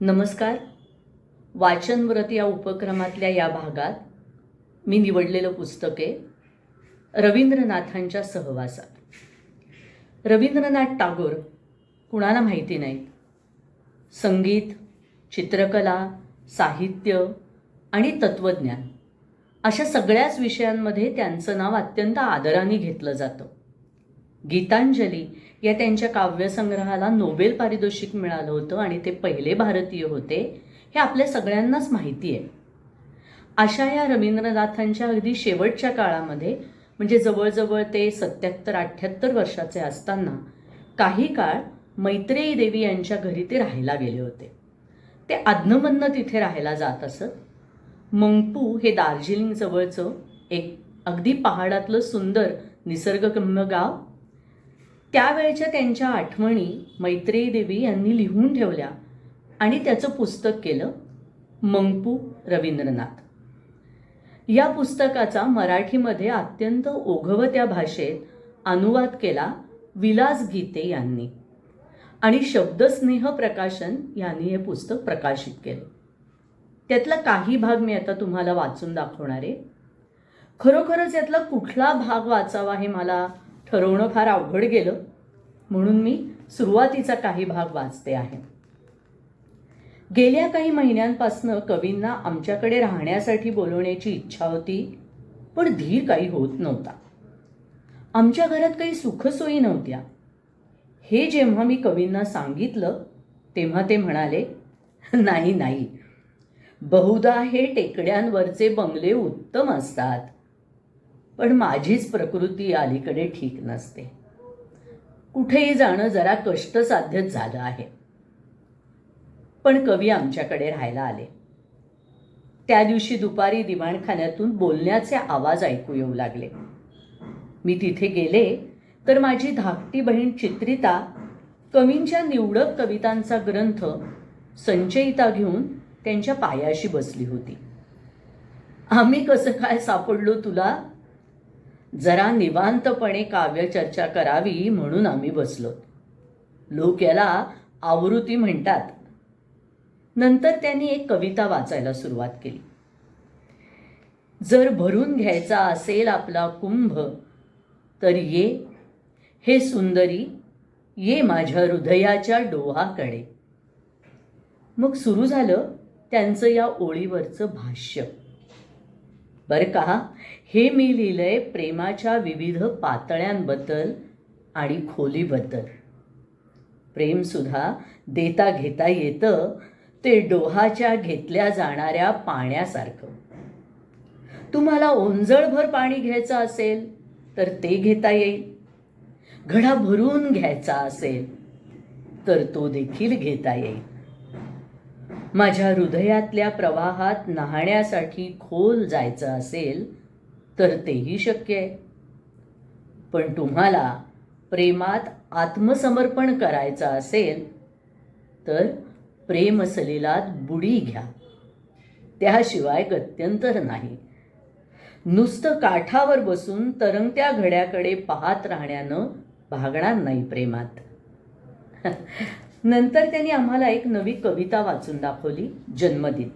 नमस्कार. वाचनव्रत या उपक्रमातल्या या भागात मी निवडलेलं पुस्तक आहे रवींद्रनाथांच्या सहवासात. रवींद्रनाथ टागोर कुणाला माहिती नाहीत? संगीत चित्रकला साहित्य आणि तत्त्वज्ञान अशा सगळ्याच विषयांमध्ये त्यांचं नाव अत्यंत आदराने घेतलं जातं. गीतांजली या त्यांच्या काव्यसंग्रहाला नोबेल पारितोषिक मिळालं होतं आणि ते पहिले भारतीय होते हे आपल्या सगळ्यांनाच माहिती आहे. अशा या रवींद्रनाथांच्या अगदी शेवटच्या काळामध्ये म्हणजे जवळजवळ ते सत्याहत्तर अठ्ठ्याहत्तर वर्षाचे असताना काही काळ मैत्रेयी देवी यांच्या घरी ते राहायला गेले होते. ते अधनमधनं तिथे राहायला जात असत. मंगपू हे दार्जिलिंग जवळचं एक अगदी पहाडातलं सुंदर निसर्गकम्य गाव त्यावेळच्या त्यांच्या आठवणी मैत्रेयी देवी यांनी लिहून ठेवल्या आणि त्याचं पुस्तक केलं मंगपू रवींद्रनाथ. या पुस्तकाचा मराठीमध्ये अत्यंत ओघवत्या भाषेत अनुवाद केला विलास गीते यांनी आणि शब्दस्नेह प्रकाशन यांनी हे पुस्तक प्रकाशित केलं. त्यातला काही भाग मी आता तुम्हाला वाचून दाखवणार आहे. खरोखरच यातला कुठला भाग वाचावा हे मला ठरवणं फार अवघड गेलं. म्हणून मी सुरुवातीचा काही भाग वाचते आहे. गेल्या काही महिन्यांपासनं कवींना आमच्याकडे राहण्यासाठी बोलवण्याची इच्छा होती पण धीर काही होत नव्हता. आमच्या घरात काही सुखसोयी नव्हत्या. हे जेव्हा मी कवींना सांगितलं तेव्हा ते म्हणाले नाही नाही. बहुधा हे टेकड्यांवरचे बंगले उत्तम असतात. पण माझीच प्रकृती अलीकडे ठीक नसते. कुठेही जाणं जरा कष्टसाध्यच झालं आहे. पण कवी आमच्याकडे राहायला आले. त्या दिवशी दुपारी दिवाणखान्यातून बोलण्याचे आवाज ऐकू येऊ लागले. मी तिथे गेले तर माझी धाकटी बहीण चित्रिता कवींच्या निवडक कवितांचा ग्रंथ संचयिता घेऊन त्यांच्या पायाशी बसली होती. आम्ही कसं काय सापडलो तुला? जरा निवांतपणे काव्यचर्चा करावी म्हणून आम्ही बसलो. लोक याला आवृत्ती म्हणतात. नंतर त्यांनी एक कविता वाचायला सुरुवात केली. जर भरून घ्यायचा असेल आपला कुंभ तर ये हे सुंदरी ये माझ्या हृदयाच्या डोहाकडे. मग सुरू झालं त्यांचं या ओळीवरचं भाष्य. बरं का? हे मी लिहिलं आहे प्रेमाच्या विविध पातळ्यांबद्दल आणि खोलीबद्दल. प्रेमसुद्धा देता घेता येतं ते डोहाच्या घेतल्या जाणाऱ्या पाण्यासारखं. तुम्हाला ओंजळभर पाणी घ्यायचं असेल तर ते घेता येईल. घडा भरून घ्यायचा असेल तर तो देखील घेता येईल. माझ्या हृदयातल्या प्रवाहात न्हाण्यासाठी खोल जायचं असेल तर तेही शक्य आहे. पण तुम्हाला प्रेमात आत्मसमर्पण करायचं असेल तर प्रेमसलीलात बुडी घ्या. त्याशिवाय गत्यंतर नाही. नुसतं काठावर बसून तरंगत्या घड्याकडे पाहत राहण्यानं भागणार नाही प्रेमात. नंतर त्यांनी आम्हाला एक नवी कविता वाचून दाखवली जन्मदिन.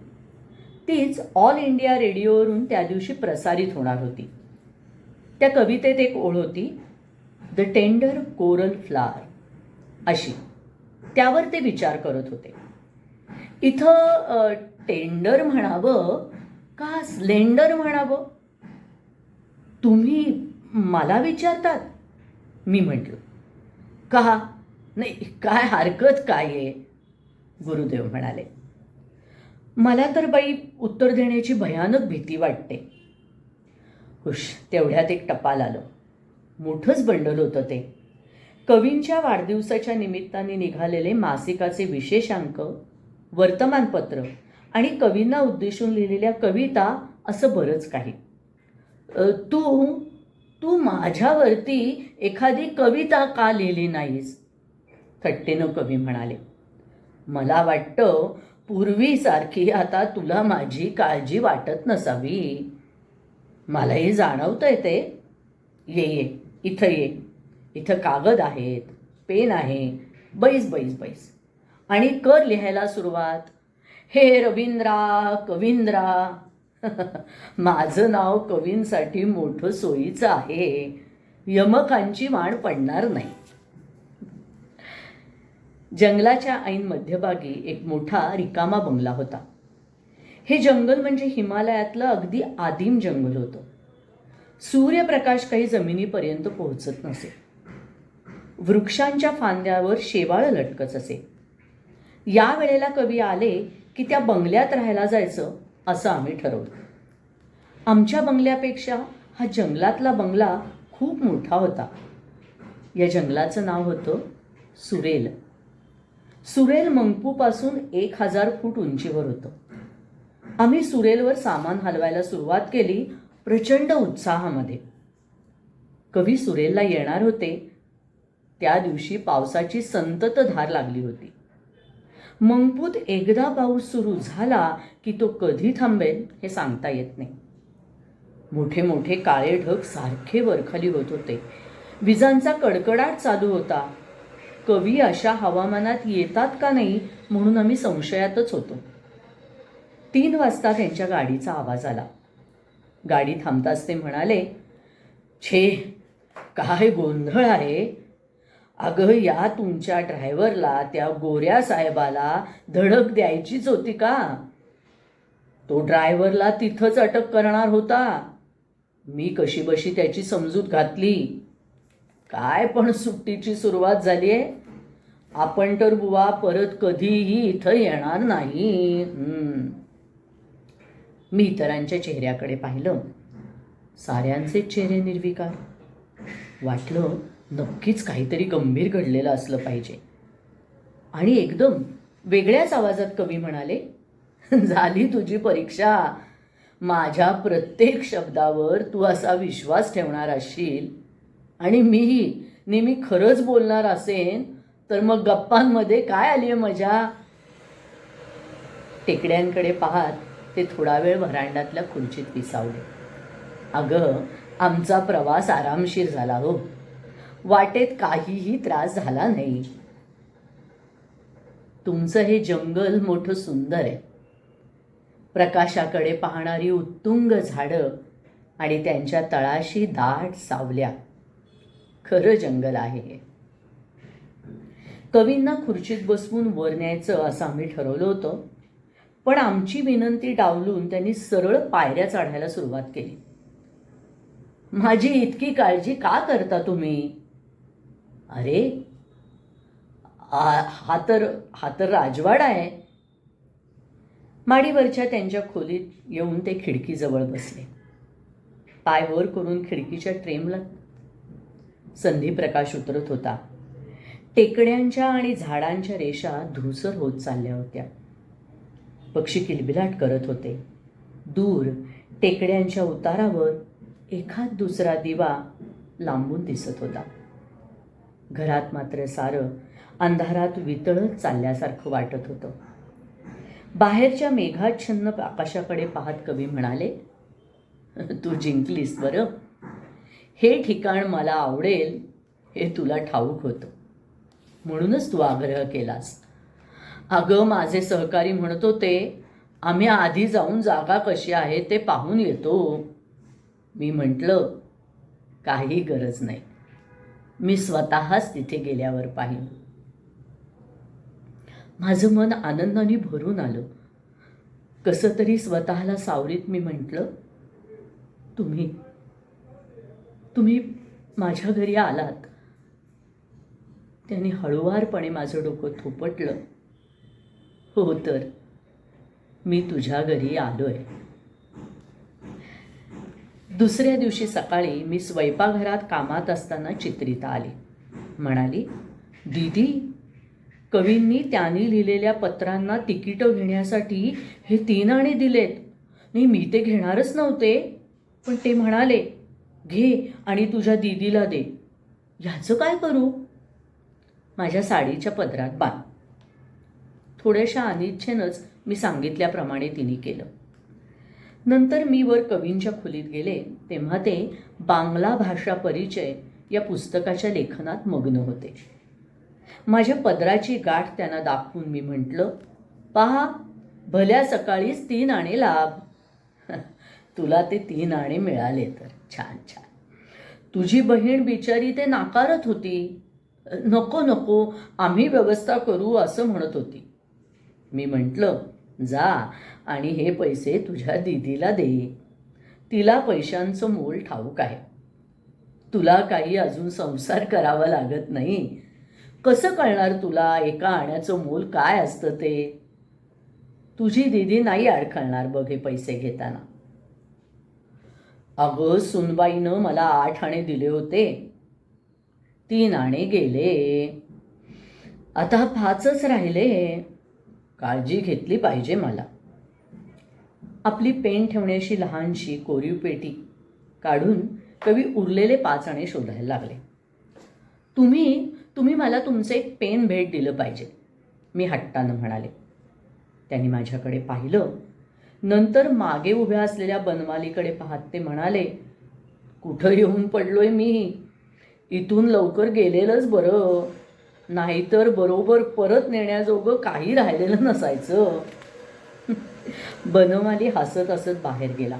तीच ऑल इंडिया रेडिओवरून त्या दिवशी प्रसारित होणार होती. त्या कवितेत एक ओळ होती द टेंडर कोरल फ्लावर अशी. त्यावर ते विचार करत होते. इथं टेंडर म्हणावं का स्लेंडर म्हणावं? तुम्ही मला विचारतात मी म्हटलं. का? नाही काय हरकत काय आहे? गुरुदेव म्हणाले. मला तर बाई उत्तर देण्याची भयानक भीती वाटते. हुश तेवढ्यात एक टपाल आलं. मोठंच बंडल होतं ते. कवींच्या वाढदिवसाच्या निमित्ताने निघालेले मासिकाचे विशेषांक वर्तमानपत्र आणि कवींना उद्देशून लिहिलेल्या कविता असं बरंच काही. तू तू माझ्यावरती एखादी कविता का लिहिली नाहीस? थट्टेनं कवी म्हणाले मला वाटतं पूर्वीसारखी आता तुला माझी काळजी वाटत नसावी. मलाही जाणवतं आहे ते. ये ये इथं ये. इथं कागद आहेत पेन आहे. बैस बैस बैस. आणि कर लिहायला सुरुवात. हे रवींद्रा कवींद्रा माझं नाव कवींसाठी मोठं सोयीचं आहे. यमकांची वाण पडणार नाही. जंगलाच्या ऐन मध्यभागी एक मोठा रिकामा बंगला होता. हे जंगल म्हणजे हिमालयातलं अगदी आदिम जंगल होतं. सूर्यप्रकाश काही जमिनीपर्यंत पोहोचत नसे. वृक्षांच्या फांद्यावर शेवाळ लटकत असे. या वेळेला कवी आले की त्या बंगल्यात राहायला जायचं असं आम्ही ठरवलं. आमच्या बंगल्यापेक्षा हा जंगलातला बंगला खूप मोठा होता. या जंगलाचं नाव होतं सुरेल. सुरेल मंगपूपासून एक हजार फूट उंचीवर होतं. आम्ही सुरेलवर सामान हलवायला सुरुवात केली प्रचंड उत्साहामध्ये. कवी सुरेलला येणार होते. त्या दिवशी पावसाची संतत धार लागली होती. मंगपूत एकदा पाऊस सुरू झाला की तो कधी थांबेल हे सांगता येत नाही. मोठे मोठे काळे ढग सारखे वरखाली होत होते. विजांचा कडकडाट चालू होता. कवी अशा हवामानात येतात का नाही म्हणून आम्ही संशयातच होतो. तीन वाजता त्यांच्या गाडीचा आवाज आला. गाडी थांबताच ते म्हणाले छे काय गोंधळ आहे. अगं या तुमच्या ड्रायव्हरला त्या गोऱ्या साहेबाला धडक द्यायचीच होती का? तो ड्रायव्हरला तिथंच अटक करणार होता. मी कशी बशी त्याची समजूत घातली. काय पण सुट्टीची सुरुवात झाली आहे. आपण तर बुवा परत कधीही इथं येणार नाही. मी इतरांच्या चेहऱ्याकडे पाहिलं. साऱ्यांचे चेहरे निर्विकार. वाटलं नक्कीच काहीतरी गंभीर घडलेलं असलं पाहिजे. आणि एकदम वेगळ्याच आवाजात कवी म्हणाले झाली तुझी परीक्षा. माझ्या प्रत्येक शब्दावर तू असा विश्वास ठेवणार असशील. आणि मीही नेहमी खरंच बोलणार असेन तर मग गप्पांमध्ये काय आली आहे मजा? टेकड्यांकडे पाहत ते थोडा वेळ व्हरांड्यातल्या खुर्चीत विसावले. अगं आमचा प्रवास आरामशीर झाला हो. वाटेत काहीही त्रास झाला नाही. तुमचं हे जंगल मोठं सुंदर आहे. प्रकाशाकडे पाहणारी उत्तुंग झाडं आणि त्यांच्या तळाशी दाट सावल्या. खरं जंगल आहे कवींना खुर्चीत बसवून वर न्यायचं असं आम्ही ठरवलं होतं पण आमची विनंती डावलून त्यांनी सरळ पायऱ्या चढायला सुरुवात केली. माझी इतकी काळजी का करता तुम्ही? अरे हा तर हा तर राजवाडा आहे. माडीवरच्या त्यांच्या खोलीत येऊन ते खिडकीजवळ बसले. पाय वर करून खिडकीच्या ट्रेमला संधी प्रकाश उतरत होता. टेकड्यांच्या आणि झाडांच्या रेषा धुसर होत चालल्या होत्या. पक्षी किलबिलाट करत होते. दूर टेकड्यांच्या उतारावर एखाद दुसरा दिवा लांबून दिसत होता. घरात मात्र सारं अंधारात वितळत चालल्यासारखं वाटत होतं. बाहेरच्या मेघाच्छन्न आकाशाकडे पाहत कवी म्हणाले तू जिंकलीस बरं. हे ठिकाण मला आवडेल हे तुला ठाऊक होतं. म्हणूनच तू आग्रह केलास. अगं माझे सहकारी म्हणत होते आम्ही आधी जाऊन जागा कशी आहे ते पाहून येतो. मी म्हटलं काही गरज नाही. मी स्वतःच तिथे गेल्यावर पाहिलं माझं मन आनंदाने भरून आलं. कसं तरी स्वतःला सावरीत मी म्हटलं तुम्ही तुम्ही माझ्या घरी आलात. त्याने हळुवारपणे माझं डोकं थोपटलं. हो तर मी तुझ्या घरी आलो आहे दुसऱ्या दिवशी सकाळी मी स्वयंपाकघरात कामात असताना चित्रिता आली. म्हणाली दीदी कवींनी त्यांनी लिहिलेल्या पत्रांना तिकीटं घेण्यासाठी हे तीन आणे दिलेत. नाही मी ते घेणारच नव्हते. पण ते म्हणाले घे आणि तुझ्या दीदीला दे. ह्याचं काय करू? माझ्या साडीच्या पदरात बांध. थोड्याशा अनिच्छेनंच मी सांगितल्याप्रमाणे तिने केलं. नंतर मी वर कवींच्या खोलीत गेले तेव्हा ते बांगला भाषा परिचय या पुस्तकाच्या लेखनात मग्न होते. माझ्या पदराची गाठ त्यांना दाखवून मी म्हटलं पहा भल्या सकाळीच तीन आणे लाभ. तुला ते तीन आणे मिळाले तर. छान छान. तुझी बहीण बिचारी ते नाकारत होती. नको नको आम्ही व्यवस्था करू असं म्हणत होती. मी म्हटलं जा आणि हे पैसे तुझ्या दीदीला दे. तिला पैशांचं मोल ठाऊक आहे. तुला काही अजून संसार करावा लागत नाही. कसं कळणार तुला? एका आण्याचं मोल काय असतं ते? तुझी दीदी नाही अडखळणार बघ हे पैसे घेताना. अगं सुनबाईनं मला आठ आणे दिले होते. तीन आणे गेले. आता पाचच राहिले. काळजी घेतली पाहिजे मला. आपली पेन ठेवण्याची लहानशी कोरीव पेटी काढून कवी उरलेले पाच आणे शोधायला लागले. तुम्ही तुम्ही मला तुमचे एक पेन भेट दिलं पाहिजे मी हट्टानं म्हणाले. त्यांनी माझ्याकडे पाहिलं. नंतर मागे उभ्या असलेल्या बनमालीकडे पाहत ते म्हणाले कुठं येऊन पडलोय मी? इथून लवकर गेलेलंच बरं. नाहीतर बरोबर परत नेण्याजोगं काही राहिलेलं नसायचं. बनमाली हसत हसत बाहेर गेला.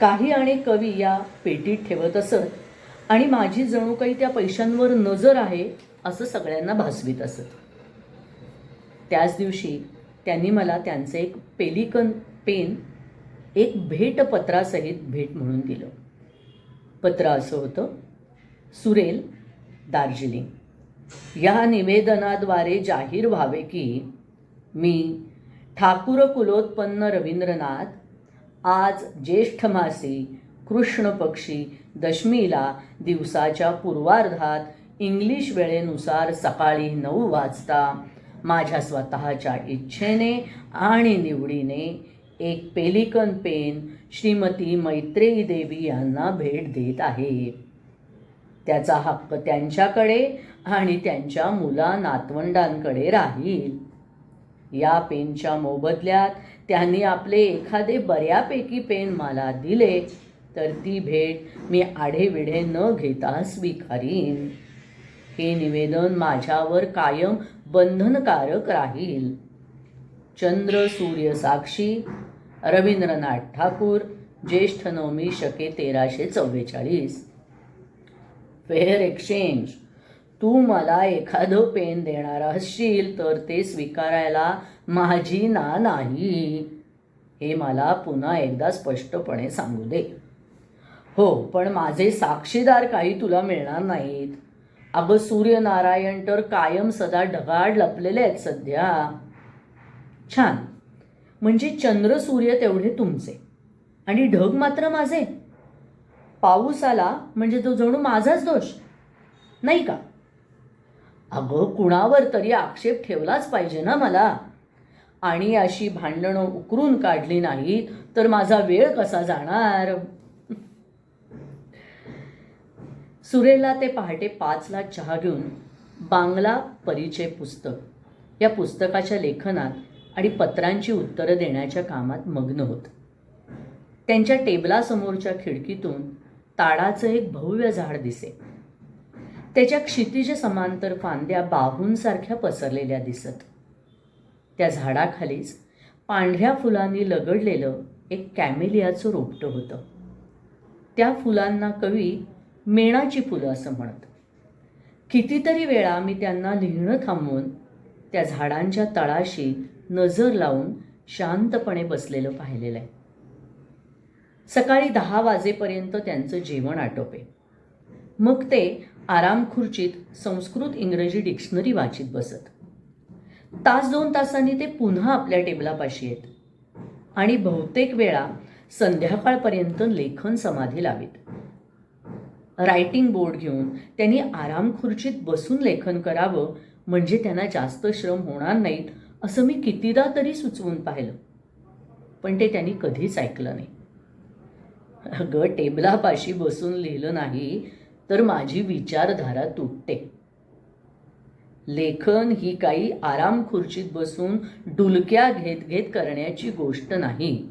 काही आणि कवी या पेटीत ठेवत असत आणि माझी जणू काही त्या पैशांवर नजर आहे असं सगळ्यांना भासवीत असत. त्याच दिवशी त्यांनी मला त्यांचं एक पेलिकन पेन एक भेटपत्रासहित भेट म्हणून दिलं. पत्र असं होतं सुरेल दार्जिलिंग. या निवेदनाद्वारे जाहीर व्हावे की मी ठाकूर कुलोत्पन्न रवींद्रनाथ आज ज्येष्ठ मासी कृष्ण पक्षी दशमीला दिवसाच्या पूर्वार्धात इंग्लिश वेळेनुसार सकाळी नऊ वाजता माझ्या स्वतःच्या इच्छेने आणि निवडीने एक पेलिकन पेन श्रीमती मैत्रेयी देवी यांना भेट देत आहे. त्याचा हक्क त्यांच्याकडे आणि त्यांच्या मुला नातवंडांकडे राहील. या पेनच्या मोबदल्यात त्यांनी आपले एखादे बऱ्यापैकी पेन मला दिले तर ती भेट मी आढेविढे न घेता स्वीकारीन. हे निवेदन माझ्यावर कायम बंधनकारक राहील. चंद्र सूर्य साक्षी रवींद्रनाथ ठाकूर ज्येष्ठ नवमी शके तेराशे चव्वेचाळीस. Fair exchange. तू मला एखादं पेन देणार असशील तर ते स्वीकारायला माझी ना नाही. हे मला पुन्हा एकदा स्पष्टपणे सांगू दे. हो पण माझे साक्षीदार काही तुला मिळणार नाहीत. अगं सूर्यनारायण तर कायम सदा ढगाड लपलेले आहेत सध्या. छान. म्हणजे चंद्र सूर्य तेवढे तुमचे. आणि ढग मात्र माझे. पाऊस आला म्हणजे तो जणू माझाच दोष. नाही का? अगं कुणावर तरी आक्षेप ठेवलाच पाहिजे ना मला. आणि अशी भांडणं उकरून काढली नाहीत तर माझा वेळ कसा जाणार? सुरेला ते पहाटे पाचला चहा घेऊन बांगला परिचय पुस्तक. या पुस्तकाच्या लेखनात आणि पत्रांची उत्तरं देण्याच्या कामात मग्न होत. त्यांच्या टेबलासमोरच्या खिडकीतून ताडाचं एक भव्य झाड दिसे. त्याच्या क्षितिज समांतर फांद्या बाहूंसारख्या पसरलेल्या दिसत. त्या झाडाखालीच पांढऱ्या फुलांनी लगडलेलं एक कॅमेलियाचं रोपटं होतं. त्या फुलांना कवी मेणाची फुलं असं म्हणत. कितीतरी वेळा मी त्यांना लिहिणं थांबवून त्या झाडांच्या तळाशी नजर लावून शांतपणे बसलेलं पाहिलेलं आहे. सकाळी दहा वाजेपर्यंत त्यांचं जेवण आटोपे. मग ते आराम खुर्चीत संस्कृत इंग्रजी डिक्शनरी वाचित बसत. तास दोन तासांनी ते पुन्हा आपल्या टेबलापाशी येत. आणि बहुतेक वेळा संध्याकाळपर्यंत लेखन समाधी लावीत. रायटिंग बोर्ड घेऊन त्यांनी आराम खुर्चीत बसून लेखन करावं म्हणजे त्यांना जास्त श्रम होणार नाहीत असं मी कितीदा तरी सुचवून पाहिलं. पण ते त्यांनी कधीच ऐकलं नाही. अगं टेबलापाशी बसून लिहिलं नाही तर माझी विचारधारा तुटते. लेखन ही काही आराम खुर्चीत बसून डुलक्या घेत घेत करण्याची गोष्ट नाही.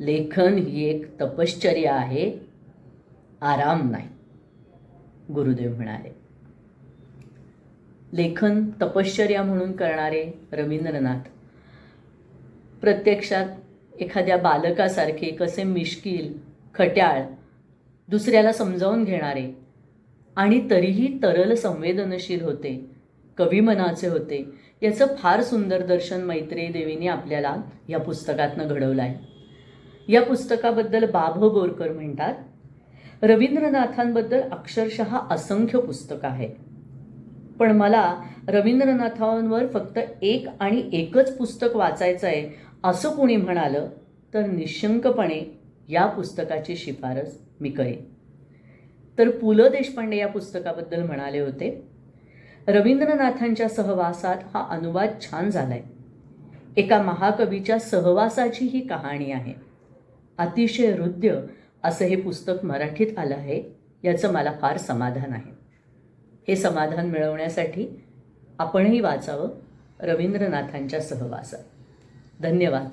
लेखन ही एक तपश्चर्या आहे. आराम नाही. गुरुदेव म्हणाले. लेखन तपश्चर्या म्हणून करणारे रवींद्रनाथ प्रत्यक्षात एखाद्या बालकासारखे कसे मिश्किल खट्याळ दुसऱ्याला समजावून घेणारे आणि तरीही तरल संवेदनशील होते कविमनाचे होते याचं फार सुंदर दर्शन मैत्रेयी देवीने आपल्याला या पुस्तकातनं घडवलं आहे या पुस्तकाबद्दल बाभ बोरकर म्हणतात रवींद्रनाथांबद्दल अक्षरशः असंख्य पुस्तकं आहेत. पण मला रवींद्रनाथांवर फक्त एक आणि एकच पुस्तक वाचायचं आहे असं कोणी म्हणालं तर निशंकपणे या पुस्तकाची शिफारस मी करेन. तर पु ल देशपांडे या पुस्तकाबद्दल म्हणाले होते रवींद्रनाथांच्या सहवासात हा अनुवाद छान झालाय. एका महाकवीच्या सहवासाची ही कहाणी आहे. अतिशय हृद्य असं हे पुस्तक मराठीत आलं आहे याचं मला फार समाधान आहे. हे समाधान मिळवण्यासाठी आपणही वाचावं. रवींद्रनाथांच्या सहवासात. धन्यवाद.